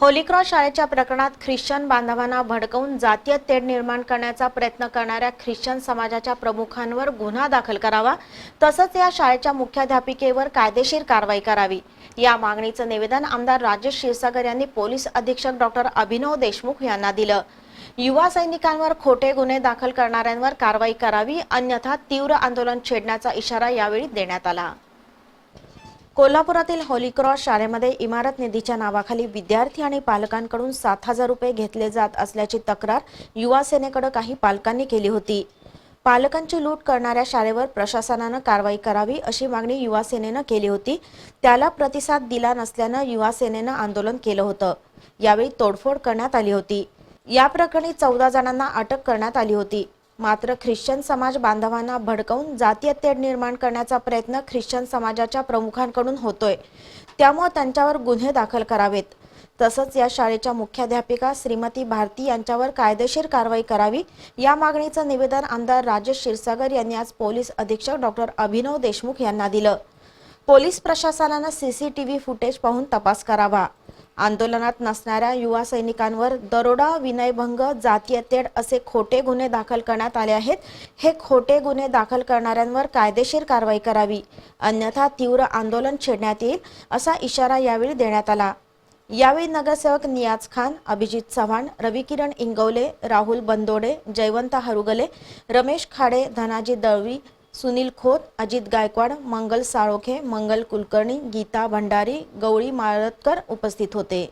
Holy Cross शाळेच्या प्रकरणात Christian बांधवांना भडकवून जातीय तेढ निर्माण करण्याचा प्रयत्न करणाऱ्या ख्रिश्चन समाजाच्या प्रमुखांवर गुन्हा दाखल करावा तसंच या शाळेच्या मुख्याध्यापिकेवर कायदेशीर कारवाई करावी. या मागणीचं निवेदन आमदार राजेश क्षीरसागर यांनी पोलीस अधीक्षक डॉक्टर अभिनव देशमुख यांना दिलं. युवा सैनिकांवर खोटे गुन्हे दाखल करणाऱ्यांवर कारवाई करावी अन्यथा तीव्र आंदोलन छेडण्याचा इशारा यावेळी देण्यात आला. कोल्हापुरातील होलीक्रॉस शाळेमध्ये इमारत निधीच्या नावाखाली विद्यार्थी आणि पालकांकडून सात हजार रुपये घेतले जात असल्याची तक्रार युवा सेनेकडे काही पालकांनी केली होती. पालकांची लूट करणाऱ्या शाळेवर प्रशासनानं कारवाई करावी अशी मागणी युवा सेनेनं केली होती. त्याला प्रतिसाद दिला नसल्यानं युवा सेनेनं आंदोलन केलं होतं. यावेळी तोडफोड करण्यात आली होती. या प्रकरणी चौदा जणांना अटक करण्यात आली होती. मात्र ख्रिश्चन समाज बांधवांना भडकवून जातीय तेढ निर्माण करण्याचा प्रयत्न ख्रिश्चन समाजाच्या प्रमुखांकडून होतोय. त्यामुळे त्यांच्यावर गुन्हे दाखल करावेत. तसंच या शाळेच्या मुख्याध्यापिका श्रीमती भारती यांच्यावर कायदेशीर कारवाई करावी या मागणीचं निवेदन आमदार राजेश क्षीरसागर यांनी आज पोलीस अधीक्षक डॉक्टर अभिनव देशमुख यांना दिलं. पोलीस प्रशासनानं सीसीटीव्ही फुटेज पाहून तपास करावा. आंदोलनात नसणाऱ्या युवा सैनिकांवर दरोडा विनयभंग जातीयतेड असे खोटे गुन्हे दाखल करण्यात आले आहेत. हे खोटे गुन्हे दाखल करणाऱ्यांवर कायदेशीर कारवाई करावी. अन्यथा तीव्र आंदोलन छेडण्यात येईल असा इशारा यावेळी देण्यात आला. यावेळी नगरसेवक नियाज खान अभिजित चव्हाण रविकिरण इंगवले राहुल बंदोडे जयवंत हरुगले रमेश खाडे धनाजी दळवी सुनील खोत अजित गायकवाड मंगल साळोखे मंगल कुलकर्णी गीता भंडारी गवळी माळतकर उपस्थित होते.